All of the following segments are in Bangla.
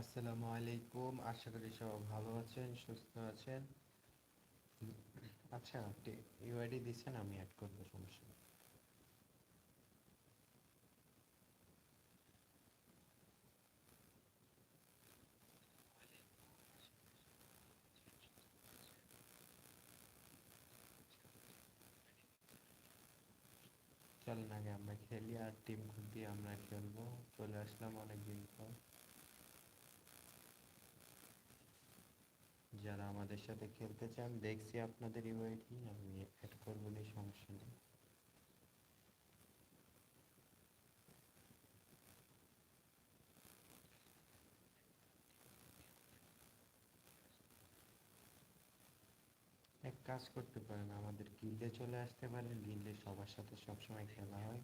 আসসালামু আলাইকুম। আশা করি সব ভালো আছেন, সুস্থ আছেন। আচ্ছা ইউআইডি দিচ্ছেন আমি অ্যাড করব, সমস্যা চলেন, আগে আমরা খেলি আর টিম কোড দিয়ে আমরা খেলব। চলে আসলাম অনেকদিন পর। যারা আমাদের সাথে খেলতে চান, দেখছি আপনাদের ইউআইডি আমি অ্যাড করব নি সমস্যা নেই। এক কাজ করতে পারেন, আমাদের গিল্ডে চলে আসতে পারেন। গিল্ডে সবার সাথে সবসময় খেলা হয়।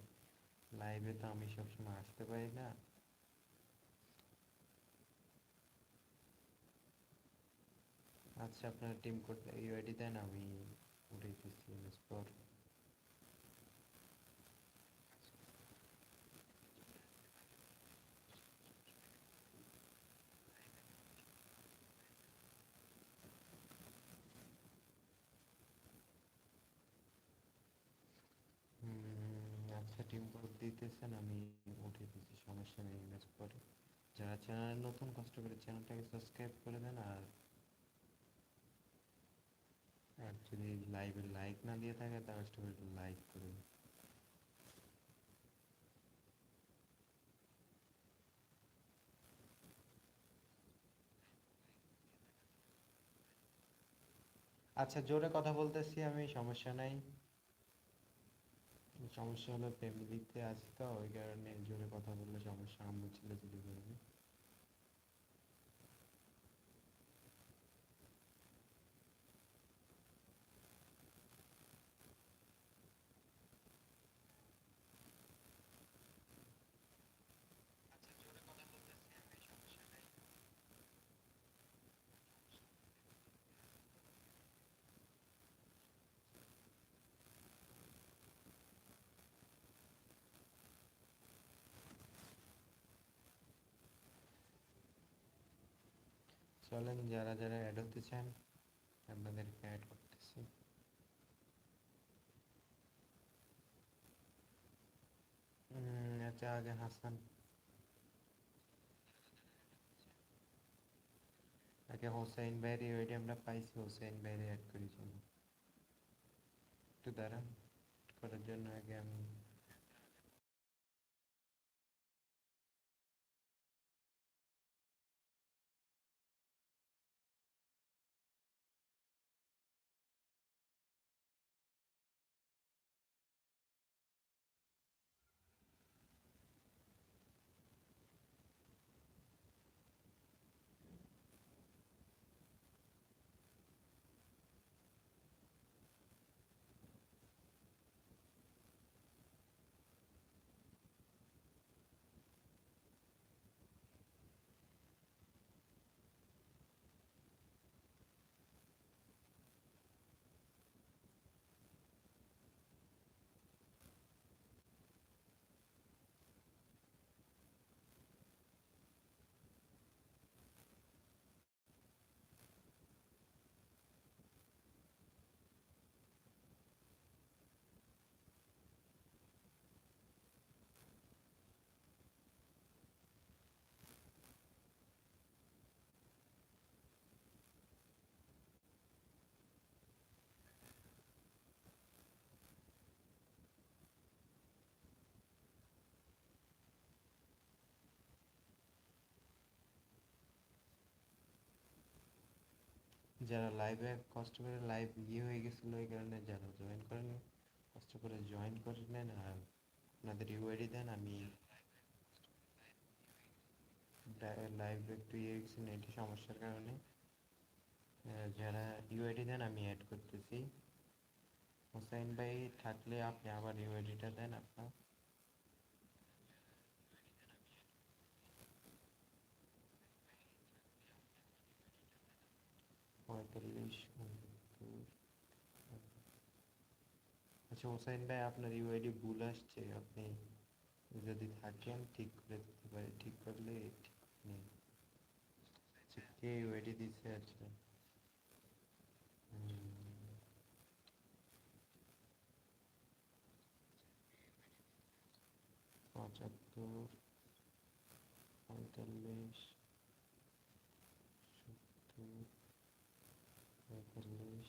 লাইভে তো আমি সবসময় আসতে পারি না। আচ্ছা আপনার টিম কোড ইউআইডি দেন, আমি উঠে দিচ্ছি স্পর আচ্ছা টিম কোড দিতেছেন, আমি উঠে দিচ্ছি সমস্যা নেই ইমেজ পরে যারা চ্যানেল নতুন, কষ্ট করে চ্যানেলটাকে সাবস্ক্রাইব করে দেন, আর আর যদি লাইভে লাইক না দিয়ে থাকে তাহলে করে লাইক করে আচ্ছা জোরে কথা বলতেছি আমি, সমস্যা নাই। সমস্যা হলো ফ্যামিলিতে আছি তো, ওই কারণে জোরে কথা বললে সমস্যা, আম্মু ছিল যদি করবে চলেন, যারা যারা অ্যাড হতে চান, আপনাদেরকে অ্যাড করতেছি। আচ্ছা আগে হাসান। আগে হোসেন ভাইয়ের ওইটা আমরা পাইছি হোসেন ভাইয়ের অ্যাড করি জন্য। একটু দাঁড়ান, করার জন্য আগে আমি যারা লাইভে কষ্ট করে লাইভ ইয়ে হয়ে গেছিল, এই কারণে যারা জয়েন করেন, কষ্ট করে জয়েন করে নেন আর আপনাদের ইউআইডি দেন, আমি লাইভ একটু ইয়ে গেছে, নেটের সমস্যার কারণে। যারা ইউআইডি দেন, আমি অ্যাড করতেছি। হোসাইন ভাই থাকলে আপনি আবার ইউআইডিটা দেন আপনার। পঁয়তাল্লিশ আচ্ছা হোসাইন ভাই, আপনার ইউআইডি ভুল আসছে, আপনি যদি থাকেন, ঠিক করে দিতে পারি, ঠিক করলে ঠিক নিন কে ইউআইডি দিচ্ছে আচ্ছা পঁচাত্তর, পঁয়তাল্লিশ সত্তর পঁয়তাল্লিশ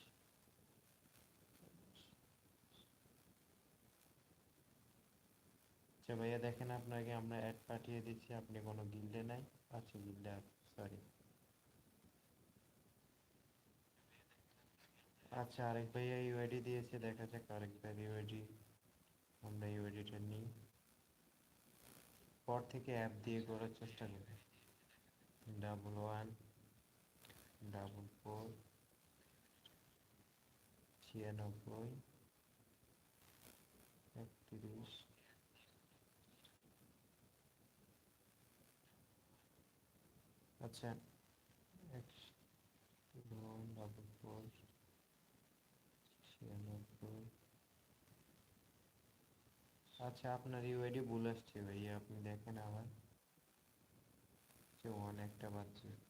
আচ্ছা ভাইয়া দেখেন আপনাকে আমরা অ্যাড পাঠিয়ে দিচ্ছি, আপনি কোনো গিল্ডে নাই? আচ্ছা গিল্ডে সরি আচ্ছা আরেক ভাইয়া ইউআইডি দিয়েছে, দেখা যাক আরেক ভাইয়ের ইউআইডি আমরা ইউআইডিটা নিই। পর থেকে অ্যাপ দিয়ে করার চেষ্টা করি। ডাবল ওয়ান ডাবল ফোর ছিয়ানব্বই আচ্ছা। ফোর ছিয়ানব্বই আচ্ছা আপনার ইউআইডি ভুল আসছে ভাইয়া, আপনি দেখেন আবার। ওয়ান একটা বাচ্চা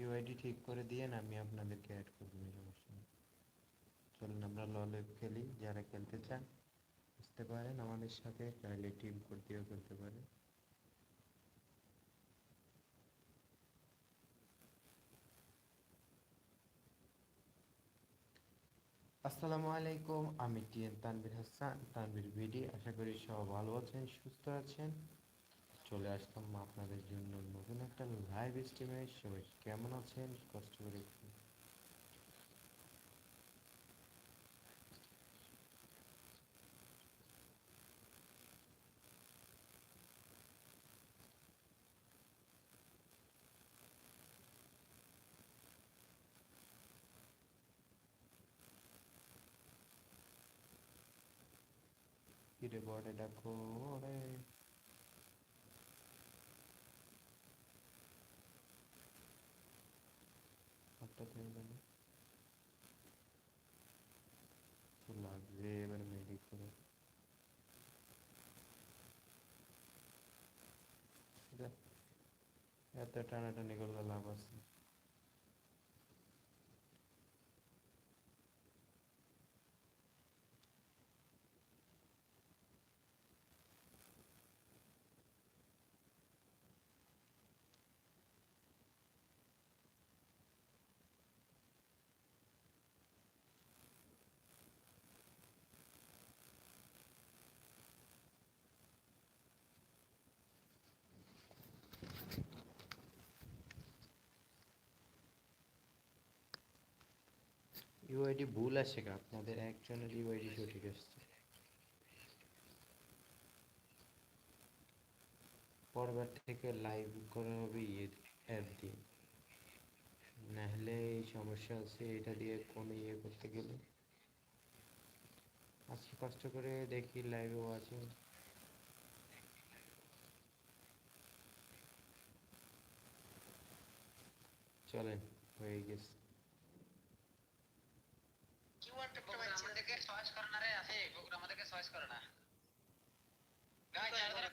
ইউআইডি ঠিক করে দিয়ে আমি আপনাদেরকে অ্যাড করে দেবো সমস্যা নেই চলুন আমরা ললে খেলি, যারা খেলতে চান, বুঝতে পারেন, আমাদের সাথে চাইলে টিম করতেও করতে পারে আসসালামু আলাইকুম, আমি টিএন তানভীর হাসান, তানভীর ভিডি। আশা করি সব ভালো আছেন, সুস্থ আছেন। চলে আসলাম আপনাদের জন্য নতুন একটা লাইভ স্ট্রিমে সবাই কেমন আছেন? কষ্ট করে কিরে বড়ে ডাকো রে হঠাৎ হয়ে গেল তো লাগবে এবার মেডিক করে যা, এত টানাটানি করলে লাভ আছে। ইউআইডি ভুল আছে আপনাদের একজনের ইউআইডি সঠিক আসছে। পরবার থেকে লাইভ করা হবে ইয়ে অ্যাপ দিয়ে নাহলে এই সমস্যা আছে, এটা দিয়ে কোনো ইয়ে করতে গেলে। আজকে কষ্ট করে দেখি লাইভেও আছে। চলেন, হয়ে গেছে বগুড়া আমাদেরকে চয়েস করে না রে আছে করে না যারা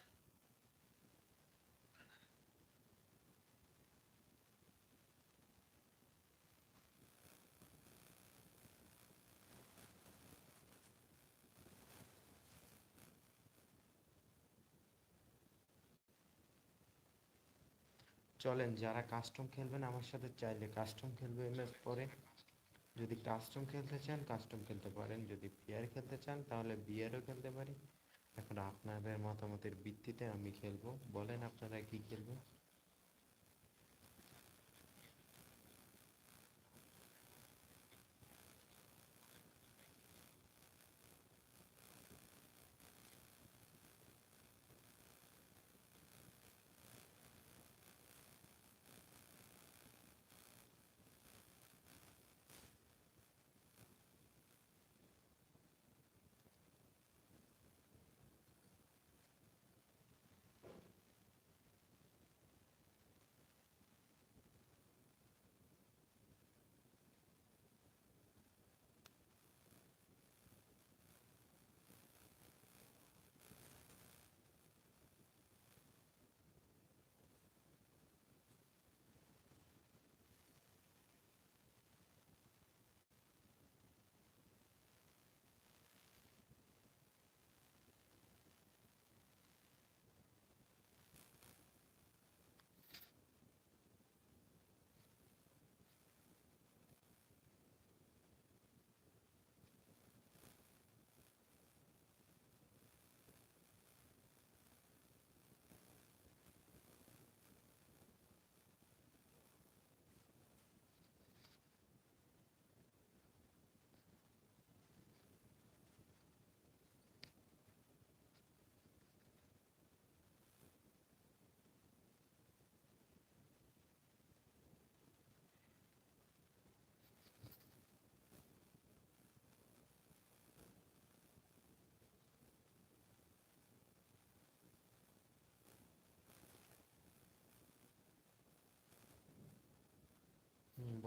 চলেন যারা কাস্টম খেলবেন আমার সাথে চাইলে কাস্টম খেলবে এমএস পরে। যদি কাস্টম খেলতে চান কাস্টম খেলতে পারেন। যদি বিয়ার খেলতে চান, তাহলে বিয়ারও খেলতে পারি এখন আপনাদের মতামতের ভিত্তিতে আমি খেলব। বলেন আপনারা কি খেলবেন?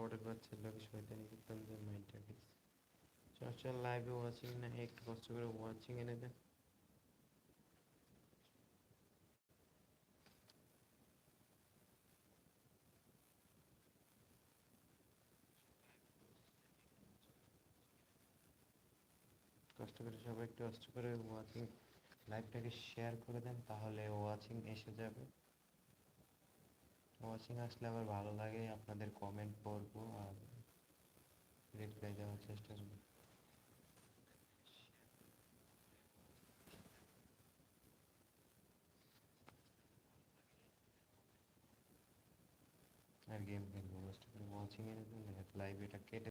বড়ের বাচ্চার লোকে শয়তানি করতাম যে মাইন্ডটা গেছে চল লাইভে ওয়াচিং না একটু কষ্ট করে ওয়াচিং এনে দেন কষ্ট করে সবাই একটু কষ্ট করে ওয়াচিং লাইভটাকে শেয়ার করে দেন, তাহলে ওয়াচিং এসে যাবে। ওয়াচিং আসলে আবার ভালো লাগে, আপনাদের কমেন্ট পড়ব আর রিপ্লাই দেওয়ার চেষ্টা করব। আর গেম খেলব ওয়াচিং এর লাইভ এটা কেটে